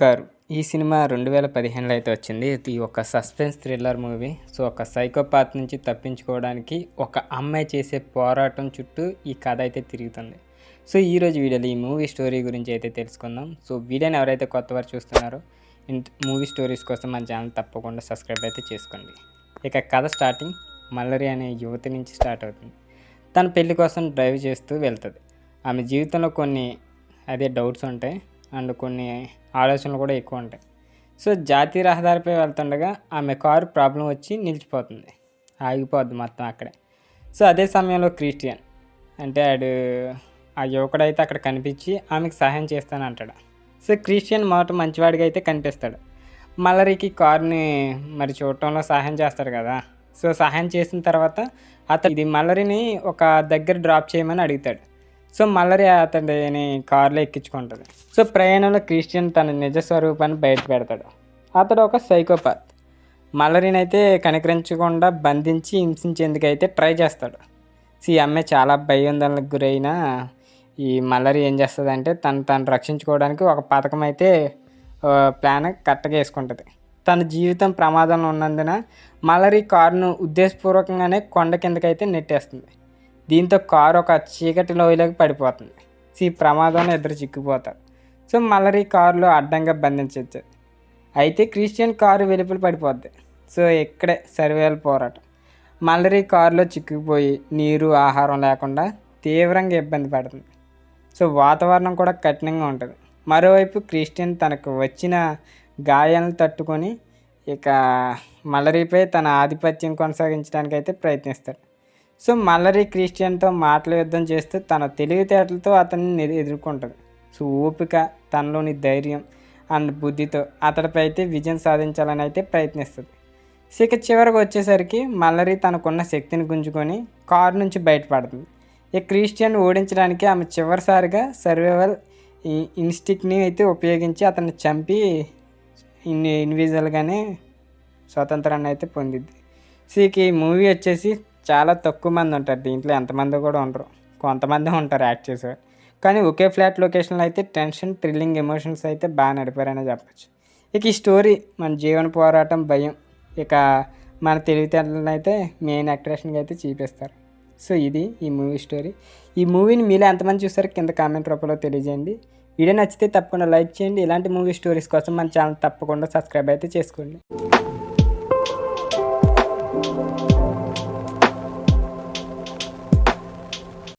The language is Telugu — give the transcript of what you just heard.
కారు ఈ సినిమా రెండు వేల పదిహేనులో అయితే వచ్చింది. ఇది ఒక సస్పెన్స్ థ్రిల్లర్ మూవీ. సో ఒక సైకోపాత్ నుంచి తప్పించుకోవడానికి ఒక అమ్మాయి చేసే పోరాటం చుట్టూ ఈ కథ అయితే తిరుగుతుంది. సో ఈరోజు వీడియోలో ఈ మూవీ స్టోరీ గురించి అయితే తెలుసుకుందాం. సో వీడియోని ఎవరైతే కొత్త వారు చూస్తున్నారో మూవీ స్టోరీస్ కోసం మన ఛానల్ తప్పకుండా సబ్స్క్రైబ్ అయితే చేసుకోండి. ఇక కథ స్టార్టింగ్. మల్లరి అనే యువతి నుంచి స్టార్ట్ అవుతుంది. తన పెళ్ళి కోసం డ్రైవ్ చేస్తూ వెళ్తుంది. ఆమె జీవితంలో కొన్ని అదే డౌట్స్ ఉంటాయి. అండ్ కొన్ని ఆలోచనలు కూడా ఎక్కువ ఉంటాయి. సో జాతీయ రహదారిపై వెళ్తుండగా ఆమె కారు ప్రాబ్లం వచ్చి నిలిచిపోతుంది. ఆగిపోద్ది మొత్తం అక్కడే. సో అదే సమయంలో క్రిస్టియన్ అంటే ఆడు ఆ యువకుడైతే అక్కడ కనిపించి ఆమెకు సహాయం చేస్తాను అంటాడు. సో క్రిస్టియన్ మొదట మంచివాడిగా అయితే కనిపిస్తాడు. మలరికి కారుని మరి చూడటంలో సహాయం చేస్తాడు కదా. సో సహాయం చేసిన తర్వాత అతను ఇది మలరిని ఒక దగ్గర డ్రాప్ చేయమని అడుగుతాడు. సో మల్లరి అతడిని కారులో ఎక్కించుకుంటుంది. సో ప్రయాణంలో క్రిస్టియన్ తన నిజ స్వరూపాన్ని బయట పెడతాడు. అతడు ఒక సైకోపాత్. మల్లరిని అయితే కనికరించకుండా బంధించి హింసించేందుకు అయితే ట్రై చేస్తాడు. సో ఈ అమ్మాయి చాలా భయోందనలకు గురైన ఈ మల్లరి ఏం చేస్తుందంటే తను తను రక్షించుకోవడానికి ఒక పథకం అయితే ప్లాన్ కరెక్ట్గా వేసుకుంటుంది. తన జీవితం ప్రమాదంలో ఉన్నందున మల్లరి కారును ఉద్దేశపూర్వకంగానే కొండ కిందకైతే నెట్టేస్తుంది. దీంతో కారు ఒక చీకటి లోయలోకి పడిపోతుంది. ఈ ప్రమాదంలో ఇద్దరు చిక్కుపోతారు సో మల్లరి కారులో అడ్డంగా బంధించవచ్చు అయితే క్రిస్టియన్ కారు వెలుపల పడిపోద్ది. సో ఇక్కడే సర్వేల పోరాటం. మల్లరి కారులో చిక్కుకుపోయి నీరు ఆహారం లేకుండా తీవ్రంగా ఇబ్బంది పడుతుంది. సో వాతావరణం కూడా కఠినంగా ఉంటుంది. మరోవైపు క్రిస్టియన్ తనకు వచ్చిన గాయాలను తట్టుకొని ఇక మల్లరిపై తన ఆధిపత్యం కొనసాగించడానికి అయితే ప్రయత్నిస్తాడు. సో మల్లరి క్రిస్టియన్తో మాటల యుద్ధం చేస్తూ తన తెలివితేటలతో అతన్ని ఎదుర్కొంటుంది. సో ఓపిక తనలోని ధైర్యం అండ్ బుద్ధితో అతడిపై అయితే విజయం సాధించాలని అయితే ప్రయత్నిస్తుంది. ఇక చివరికి వచ్చేసరికి మల్లరి తనకున్న శక్తిని గుంజుకొని కారు నుంచి బయటపడుతుంది. ఈ క్రిస్టియన్ ఓడించడానికి ఆమె చివరిసారిగా సర్వైవల్ ఇన్స్టిక్ని అయితే ఉపయోగించి అతన్ని చంపి ఇన్ ఇన్విజువల్గానే స్వతంత్రాన్ని అయితే పొందిద్ది. సో ఇక ఈ మూవీ వచ్చేసి చాలా తక్కువ మంది ఉంటారు. దీంట్లో ఎంతమంది కూడా ఉండరు. కొంతమంది ఉంటారు యాక్ట్ చేసేవారు కానీ ఒకే ఫ్లాట్ లొకేషన్లో అయితే టెన్షన్ థ్రిల్లింగ్ ఎమోషన్స్ అయితే బాగా నడిపారనే చెప్పచ్చు. ఇక ఈ స్టోరీ మన జీవన పోరాటం భయం ఇక మన తెలివితేటలను అయితే మెయిన్ అట్రాక్షన్గా అయితే చూపిస్తారు. సో ఇది ఈ మూవీ స్టోరీ. ఈ మూవీని మీలో ఎంతమంది చూసారు కింద కామెంట్ రూపంలో తెలియజేయండి. వీడియో నచ్చితే తప్పకుండా లైక్ చేయండి. ఇలాంటి మూవీ స్టోరీస్ కోసం మన ఛానల్ తప్పకుండా సబ్స్క్రైబ్ అయితే చేసుకోండి.